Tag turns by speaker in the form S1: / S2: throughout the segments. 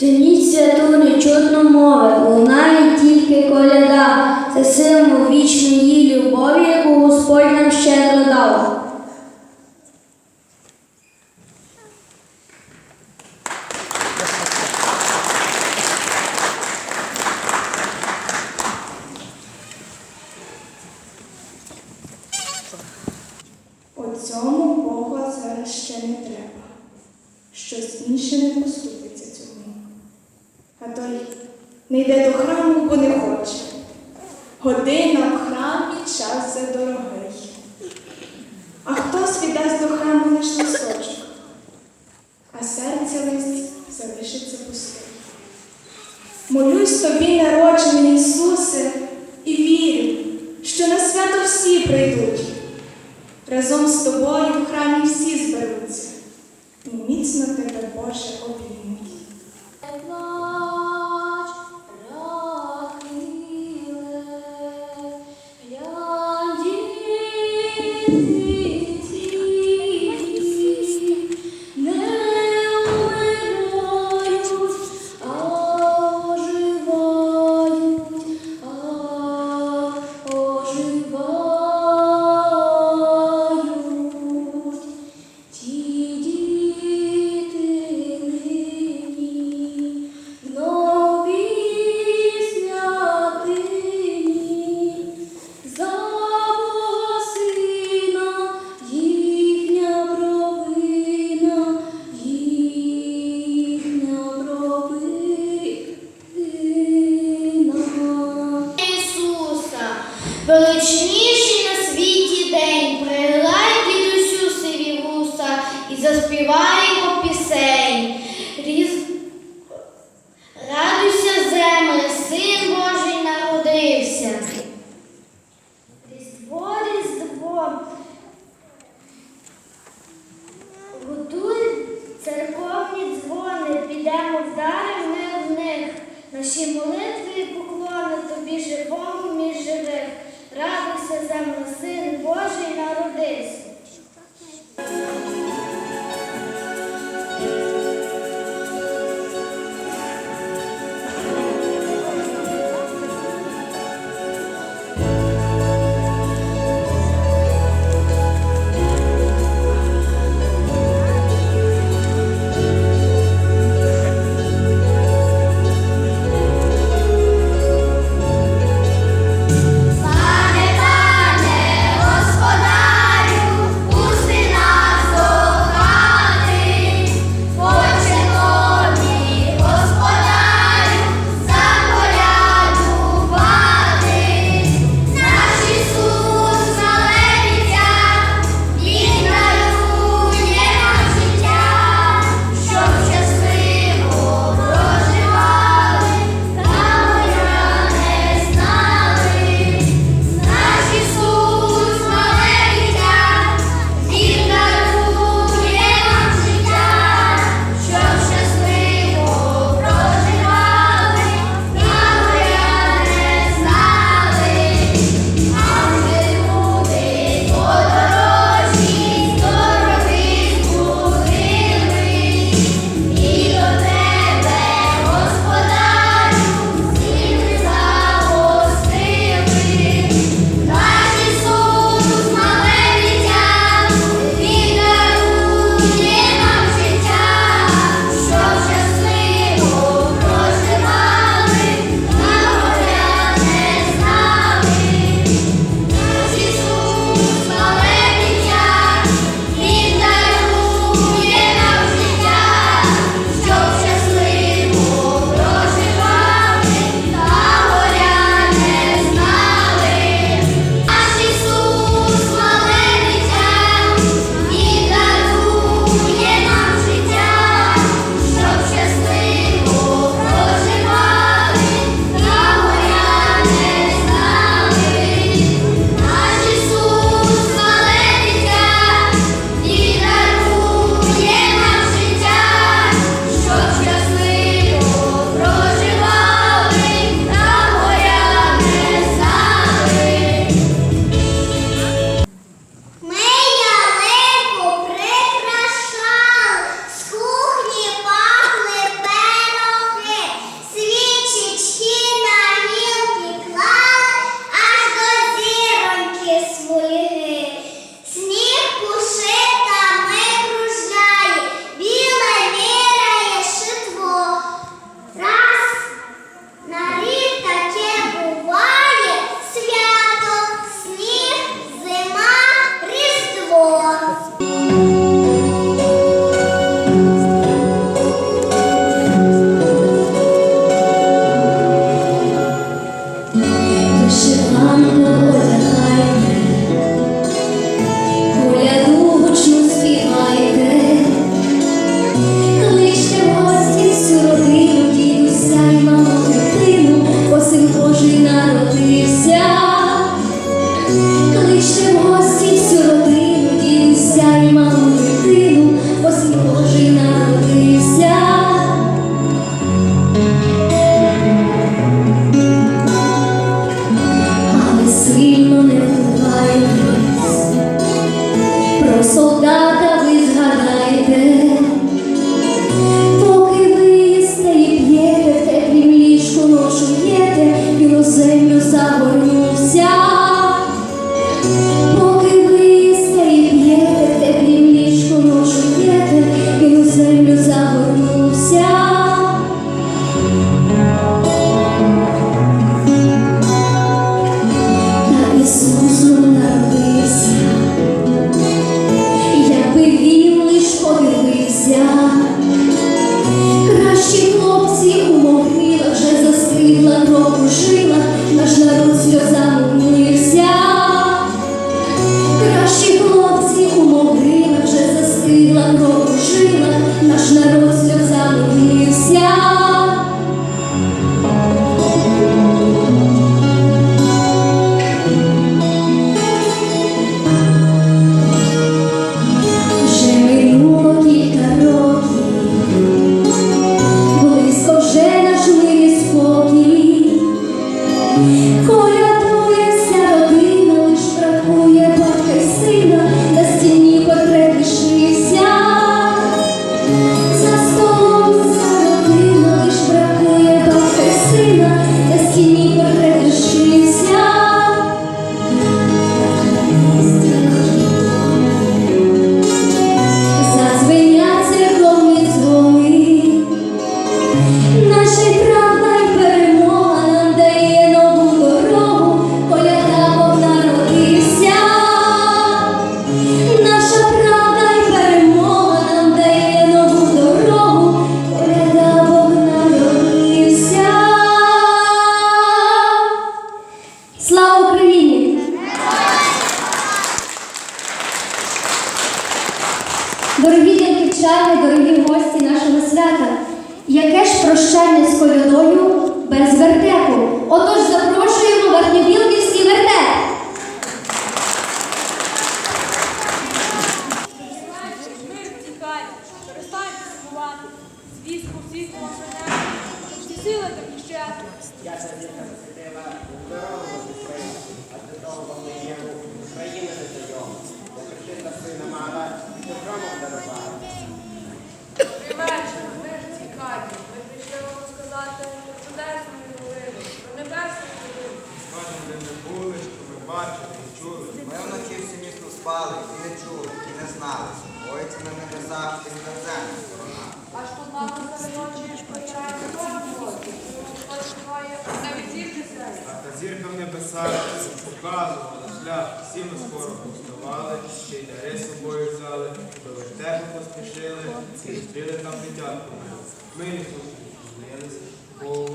S1: Женіть святу чутно мови, лунає тільки коляда, це символ вічної любові, яку Господь нам
S2: ще додав. прийдуть. Разом з тобою в храмі всі зберуться.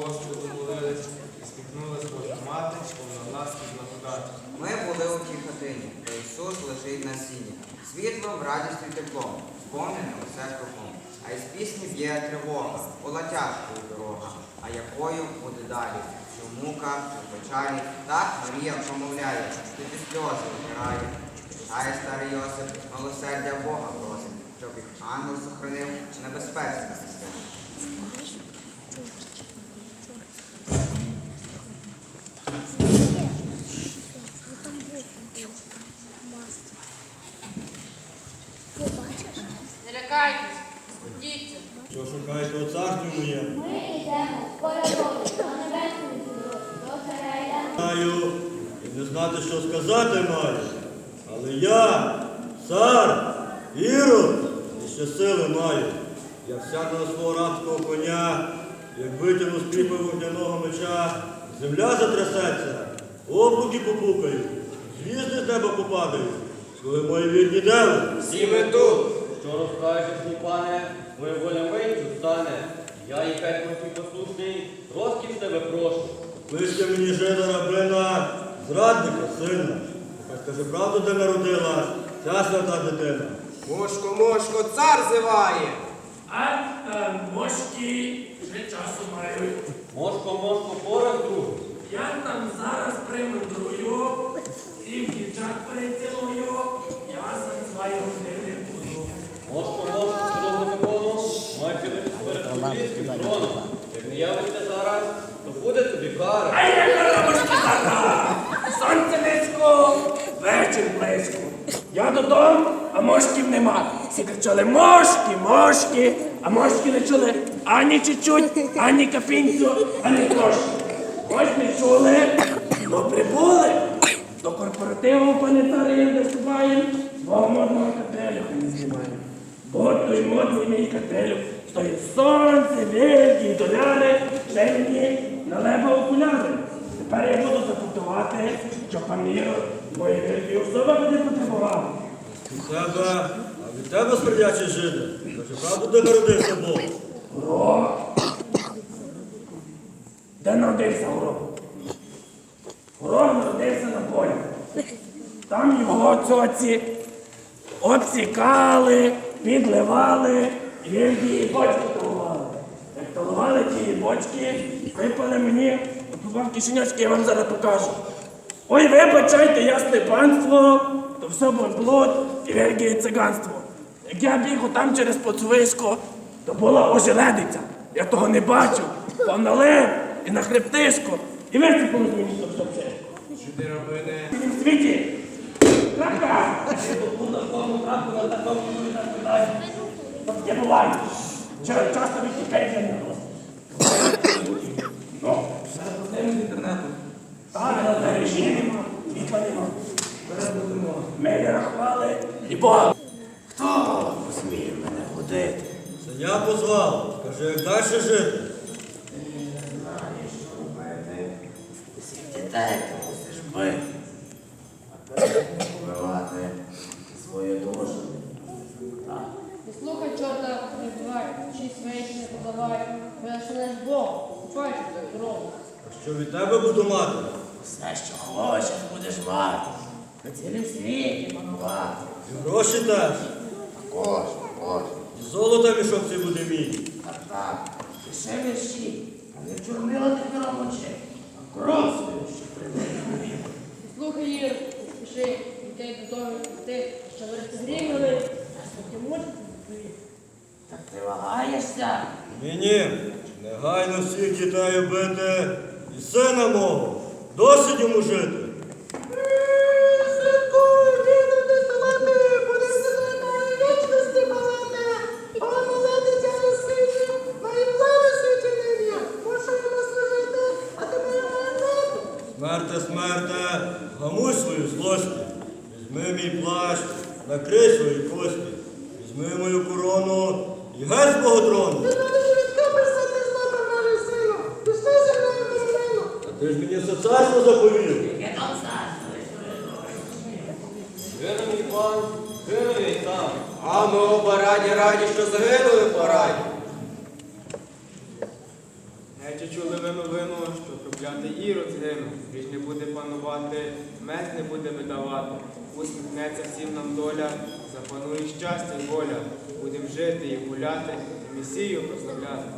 S3: Бо Господу молились, і сміхнулась мати, і благодаті.
S4: Ми були у тій хатині, де Ісус лежить на сіні. Світлом, радістю і теплом, сповнене усе кругом. А із пісні б'є тривога, була тяжкою дорога. А якою буде далі? В муках, чи в печалі? Так Марія промовляє, тоді сльози витирає. А й старий Йосип милосердя Бога просить, щоб їх ангел сохранив небезпеці на систему.
S5: Не лякайтесь, ходіться.
S6: Шукаєте у царстві моє?
S7: Ми йдемо в до небесної дороги, до царя.
S6: Знаю і не знати, що сказати маю. Але я, цар, Ірод, і ще сили маю. Як сяду на свого рабського коня, як витягну з піпи вогняного меча, земля затрясеться, облуки попукають, звізди з неба попадають. Коли мої вірні деви,
S8: Всі ми тут. Що розкажеш, мій пане, моя воля миттю стане. Я і п'ять років послушний, розкіш тебе прошу.
S6: Кличте мені жида рабина, зрадника, сина. Хай скаже правду, де народила ця свята дитина.
S3: Мошко, мошко, цар зиває!
S9: А е, мошки вже часу мають.
S8: Мошко, мошко, пораз другу.
S9: Я там зараз примудрую, і дівчат перецілую,
S8: тобі троном. Як не явишся зараз, то буде тобі кара.
S9: А яка мошки така? Сонце низько, вечір близько. Я додому, а мошків нема. Всі кричали мошки, мошки, а мошки не чули ані чуть-чуть, ані капінцю, ані трошки. Ось не чули, но прибули. До корпоративу планетарії виступаємо, свого модного капелю не знімаємо. От той модний мій капелю, стоїть сонце, вільки, доляри, ще мені налево окуляри. Тепер я буду запитувати, що пам'ятаю, мої вільки особа буде потребувати.
S6: Тебе, а від тебе смердячий жиде. Каже правду, де народився Бог.
S9: О! Де народився Горох? Горох народився на полі. Там його цоці обсікали, підливали він ті бочки толували. Як толували ті бочки, випали мені в кишеньочки, я вам зараз покажу. Ой, вибачайте, ясне панство, то все блуд і вергіє циганство. Як я біг там через поцвишко, то була ожеледиця. Я того не бачив, там налив і на хребтишко, і висипало з мені щоб все.
S3: Рабине,
S9: В цьому світі. Крапка! Я тут на такому крапку, на так далі. От Я буваю. Ча- Часто Вікіпедія не носить. Ну, проблеми з інтернету. Так, мережі нема, світла нема. Ми не рахували і Бога. Хто посміє мене ходити?
S6: Це я позвав. Каже, як далі жити?
S10: Дітей ти мусиш бити, а перед тим побивати свою душу.
S5: Не слухай чорта, не бувай, шість вечір не подавай. Ви лише наш Бог, купайте дорогу.
S6: А що від тебе буду мати?
S10: Все, що хочеш, будеш мати. На цілім світі панувати.
S6: І гроші теж.
S10: Також
S9: От,
S6: Золота мішок цей буде мій.
S9: так, так. І ще вещі, а не чорнила тобі намочи, а кров свою ще прибери.
S5: Слухай, Ір, пиши, дітей додому, ти, що ви зрівняли, а ти можете
S9: Так ти вагаєшся?
S6: Ні, ні, негайно всіх дітей бити і сина мого. Досить йому жити. Смерте, смерте, гамуй свою злость. Візьми мій плащ, накрий свої кості. Візьми мою корону і геть з мого трону. А ти ж мені все царство заповів.
S8: Гине мій пан, гине і там.
S4: А ми оба раді раді, що загинули по раді.
S3: Геть чули ви новину, що проклятий ірод не буде панувати, мед не буде видавати. Усміхнеться всім нам доля, запанує щастя воля. Будем жити і гуляти, і Месію прославляти.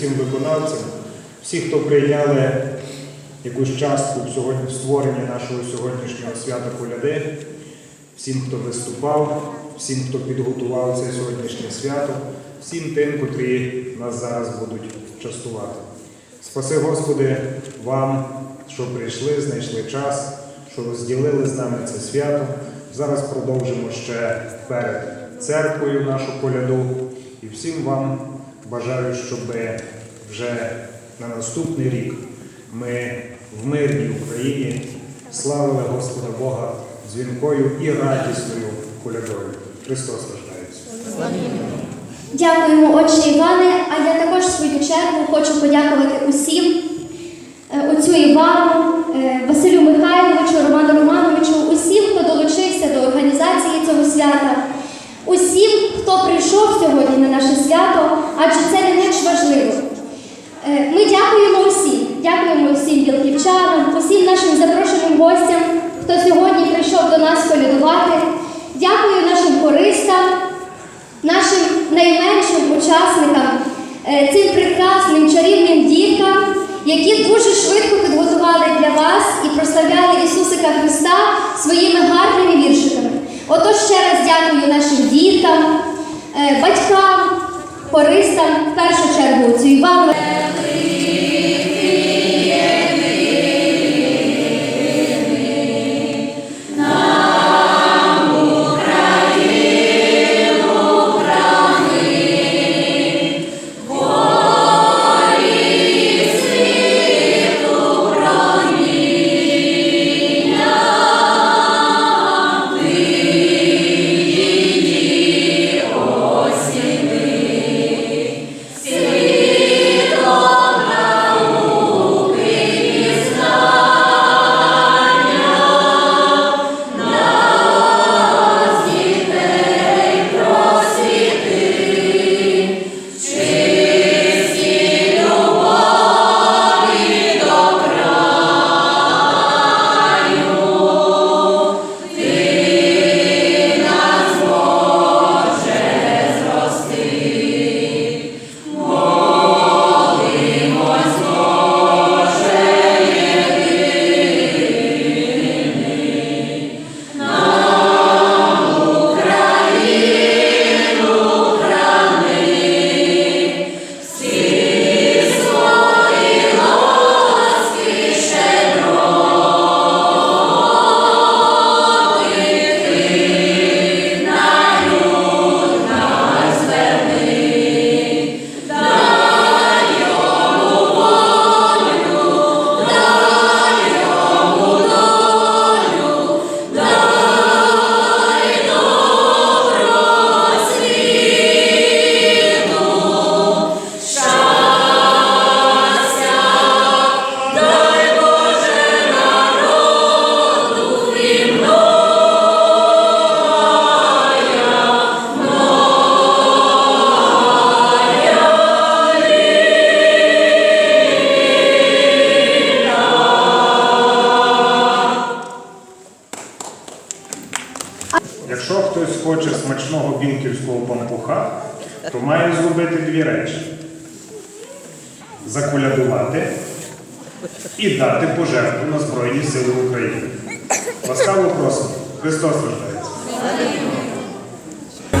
S11: Усім виконавцям, всі, хто прийняли якусь частку в створенні нашого сьогоднішнього свята коляди, всім, хто виступав, всім, хто підготував це сьогоднішнє свято, всім тим, котрі нас зараз будуть частувати. Спаси, Господи, вам, що прийшли, знайшли час, що розділили з нами це свято. Зараз продовжимо ще перед церквою нашу коляду. І всім вам бажаю, щоб вже на наступний рік ми в мирній Україні славили Господа Бога дзвінкою і радісною колядою. Христос рождається.
S12: Дякуємо, отче Іване. А я також в свою чергу хочу подякувати усім е, отцю Івану, е, Василю Михайловичу, Роману Романовичу, усім, хто долучився до організації цього свята, усім, хто прийшов сьогодні на наше свято, адже це не менш важливо. Е, Ми дякуємо усім,
S3: дякуємо усім білківчанам, усім нашим запрошеним гостям, хто сьогодні прийшов до нас колядувати. Дякую нашим хористам, нашим найменшим учасникам, е, цим прекрасним чарівним діткам, які дуже швидко підготували для вас і прославляли Ісусика Христа своїми гарними віршиками. Отож ще раз дякую нашим діткам, е, батькам, хористам, в першу чергу